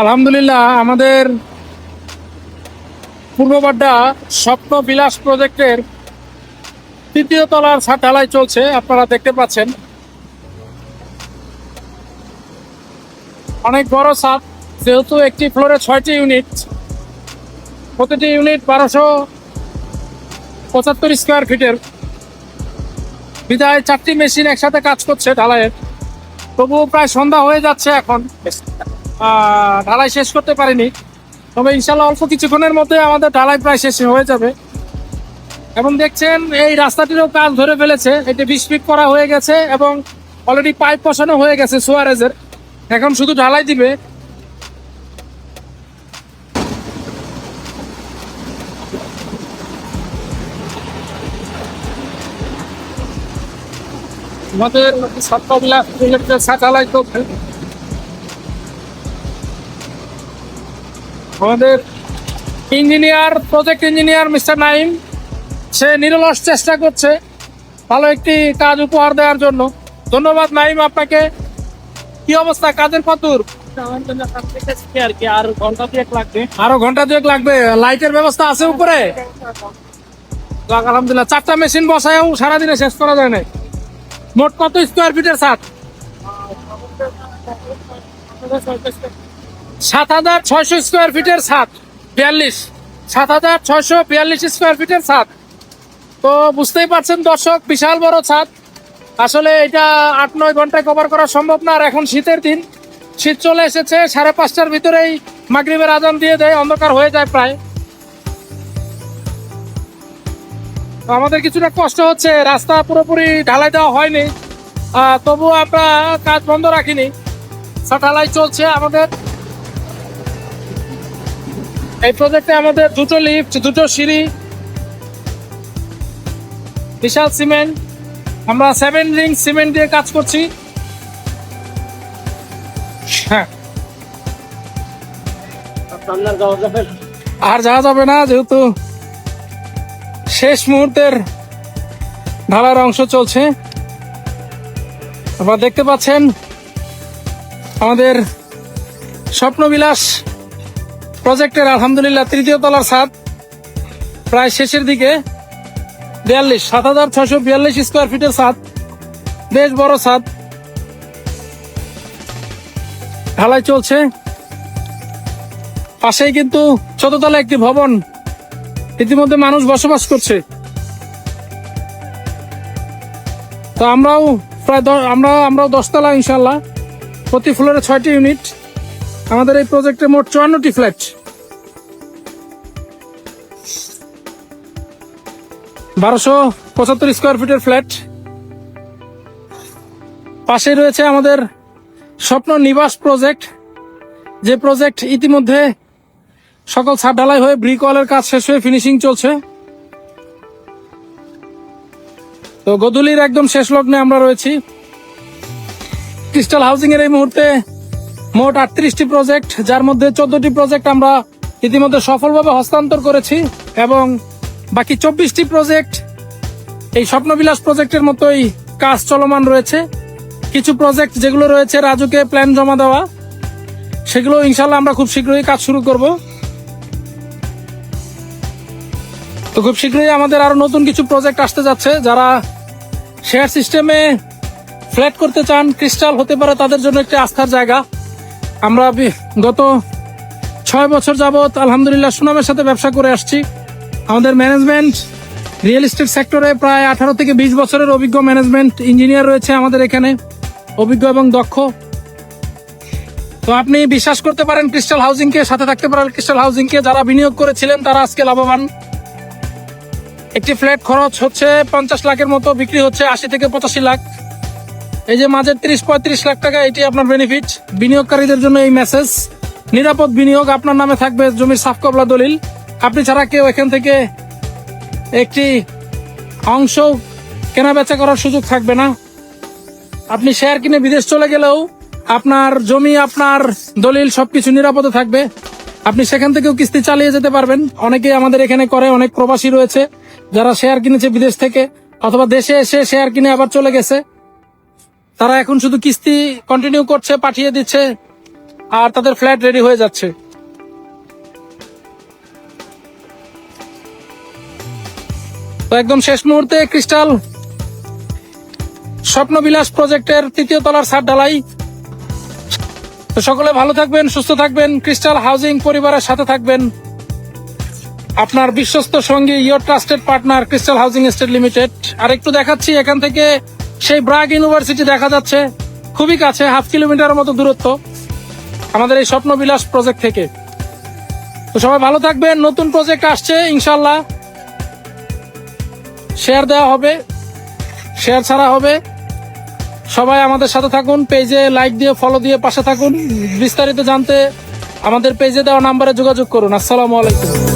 আলহামদুলিল্লাহ, আমাদের পূর্ববাড্ডা স্বপ্ন বিলাস প্রজেক্টের তৃতীয় তলার ঢালাই চলছে, আপনারা দেখতে পাচ্ছেন। অনেক বড় ছাদ যেহেতু একটি ফ্লোরে ছয়টি ইউনিট, প্রতিটি ইউনিট বারোশো পঁচাত্তর স্কোয়ার ফিটের। বিদায়, চারটি মেশিন একসাথে কাজ করছে ঢালাইয়ের। তবুও প্রায় সন্ধ্যা হয়ে যাচ্ছে এখন। ঢালাই শেষ করতে পারিনি। তবে ইনশাল্লাহ অল্প কিছুক্ষণের মধ্যে আমাদের ঢালাই প্রায় শেষ হয়ে যাবে। এবং দেখছেন, এই রাস্তাটিরও কাজ ধরে ফেলেছে। এটি বিশ ফিট করা হয়ে গেছে এবং অলরেডি পাইপ বসানো হয়ে গেছে সুয়ারেজের। এখন শুধু ঢালাই দিবে। আমাদের সত্যবিলাস প্রজেক্টের স্যাটেলাইট করছে আমাদের engineer project engineer mister Naim সে নিরলস চেষ্টা করছে ভালো একটি কাজ উপহার দেওয়ার জন্য। ধন্যবাদ নাইম আপনাকে। কি অবস্থা? কাজের কতদূর আর ঘণ্টা দুয়েক লাগবে। লাইটের ব্যবস্থা আছে উপরে? আলহামদুলিল্লাহ। চারটা মেশিন বসায়ও সারাদিনে শেষ করা যায় না মোট কত স্কোয়ার ফিটের ছাদ? সাত হাজার ছয়শো স্কোয়ার ফিটের ছাদ। বিয়াল্লিশ। সাত হাজার ছয়শো বিয়াল্লিশ স্কোয়ার ফিটের ছাদ। তো বুঝতেই পারছেন দর্শক, বিশাল বড় ছাদ। আসলে এটা আট নয় ঘন্টায় কভার করা সম্ভব না। আর এখন শীতের দিন। শীত চলে এসেছে, সাড়ে পাঁচটার ভিতরেই মাগরিবের আজান দিয়ে দেয়, অন্ধকার হয়ে যায় প্রায়। আমাদের কিছুটা কষ্ট হচ্ছে, রাস্তা পুরোপুরি ঢালাই দেওয়া হয়নি। তবুও আমরা কাজ বন্ধ রাখিনি। ঢালাই চলছে আমাদের। এই প্রজেক্টে আমাদের দুটো লিফট দুটো সিঁড়ি, বিশাল সিমেন্ট আমরা সেভেন রিং সিমেন্ট দিয়ে কাজ করছি। হ্যাঁ। আর যাওয়া যাবে না, যেহেতু শেষ মুহূর্তের ঢালার অংশ চলছে। আপনারা দেখতে পাচ্ছেন আমাদের স্বপ্নবিলাস। প্রজেক্টের আলহামদুলিল্লাহ তৃতীয় তলার ছাদ। প্রায় শেষের দিকে বিয়াল্লিশ, সাত হাজার ছশো বিয়াল্লিশ স্কোয়ার ফিটের ছাদ। বেশ বড় ছাদ। ঢালাই চলছে। পাশেই কিন্তু চতুর্তলা একটি ভবন। ইতিমধ্যে মানুষ বসবাস করছে। তো আমরাও প্রায় আমরা আমরাও দশতলা ইনশাল্লাহ প্রতি ফ্লোরে ছয়টি ইউনিট আমাদের এই প্রজেক্টে মোট চুয়ান্নটি ফ্ল্যাট। বারোশো পঁচাত্তর স্কোয়ার ফিটের ফ্ল্যাট। পাশেই রয়েছে আমাদের স্বপ্ন নিবাস প্রজেক্ট। যে প্রজেক্ট ইতিমধ্যে সকল ছাদ ঢালাই হয়ে ব্রিক কাজ শেষ হয়ে ফিনিশিং চলছে। তো গদুলির একদম শেষ লগ্নে আমরা রয়েছি। ক্রিস্টাল হাউজিং এর এই মুহূর্তে মোট আটত্রিশটি প্রজেক্ট যার মধ্যে চোদ্দটি প্রজেক্ট আমরা ইতিমধ্যে সফলভাবে হস্তান্তর করেছি এবং বাকি চব্বিশটি প্রজেক্ট এই স্বপ্নবিলাস প্রজেক্টের মতোই কাজ চলমান রয়েছে। কিছু প্রজেক্ট যেগুলো রয়েছে রাজুকে প্ল্যান জমা দেওয়া, সেগুলো ইনশাল্লাহ আমরা খুব শীঘ্রই কাজ শুরু করব। তো খুব শীঘ্রই আমাদের আরও নতুন কিছু প্রজেক্ট আসতে যাচ্ছে, যারা শেয়ার সিস্টেমে ফ্ল্যাট করতে চান ক্রিস্টাল হতে পারে তাদের জন্য একটি আস্থার জায়গা। আমরা গত ছয় বছর যাবত আলহামদুলিল্লাহ সুনামের সাথে ব্যবসা করে আসছি। আমাদের ম্যানেজমেন্ট রিয়েল এস্টেট সেক্টরে প্রায় আঠারো থেকে বিশ বছরের অভিজ্ঞ ম্যানেজমেন্ট ইঞ্জিনিয়ার রয়েছে আমাদের এখানে, অভিজ্ঞ এবং দক্ষ। তো আপনি বিশ্বাস করতে পারেন ক্রিস্টাল হাউজিং কে, সাথে থাকতে পারেন ক্রিস্টাল হাউজিং কে। যারা বিনিয়োগ করেছিলেন, তারা আজকে লাভবান। একটি ফ্ল্যাট খরচ হচ্ছে পঞ্চাশ লাখের মতো, বিক্রি হচ্ছে আশি থেকে পঁচাশি লাখ। এই যে মাঝের তিরিশ পঁয়ত্রিশ লাখ টাকা, এটি আপনার বেনিফিট বিনিয়োগকারীদের জন্য এই মেসেজ নিরাপদ বিনিয়োগ আপনার নামে থাকবে জমির সাফ কবলা দলিল। আপনি ছাড়া কেউ এখান থেকে একটি অংশ কেনা বেচা করার সুযোগ থাকবে না। আপনি শেয়ার কিনে বিদেশ চলে গেলেও আপনার জমি, আপনার দলিল সবকিছু নিরাপদে থাকবে। আপনি সেখান থেকেও কিস্তি চালিয়ে যেতে পারবেন। অনেকেই আমাদের এখানে করে, অনেক প্রবাসী রয়েছে যারা শেয়ার কিনেছে বিদেশ থেকে, অথবা দেশে এসে শেয়ার কিনে আবার চলে গেছে। তারা এখন শুধু কিস্তি কন্টিনিউ করছে, পাঠিয়ে দিচ্ছে, আর তাদের ফ্ল্যাট রেডি হয়ে যাচ্ছে। তো একদম শেষ মুহূর্তে ক্রিস্টাল, স্বপ্নবিলাস প্রজেক্টের তৃতীয় তলার ছাদ ঢালাই। তো সকলে ভালো থাকবেন, সুস্থ থাকবেন। ক্রিস্টাল হাউজিং পরিবারের সাথে থাকবেন। আপনার বিশ্বস্ত সঙ্গী your trusted partner crystal housing estate limited. আর একটু দেখাচ্ছি, এখান থেকে সেই ব্রাগ ইউনিভার্সিটি দেখা যাচ্ছে খুবই কাছে, হাফ কিলোমিটারের মতো দূরত্ব আমাদের এই স্বপ্নবিলাস প্রজেক্ট থেকে। তো সবাই ভালো থাকবেন, নতুন প্রজেক্ট আসছে ইনশাল্লাহ শেয়ার দেওয়া হবে শেয়ার ছাড়া হবে। সবাই আমাদের সাথে থাকুন পেজে লাইক দিয়ে ফলো দিয়ে পাশে থাকুন। বিস্তারিত জানতে আমাদের পেজে দেওয়া নাম্বারে যোগাযোগ করুন। আসসালামু আলাইকুম।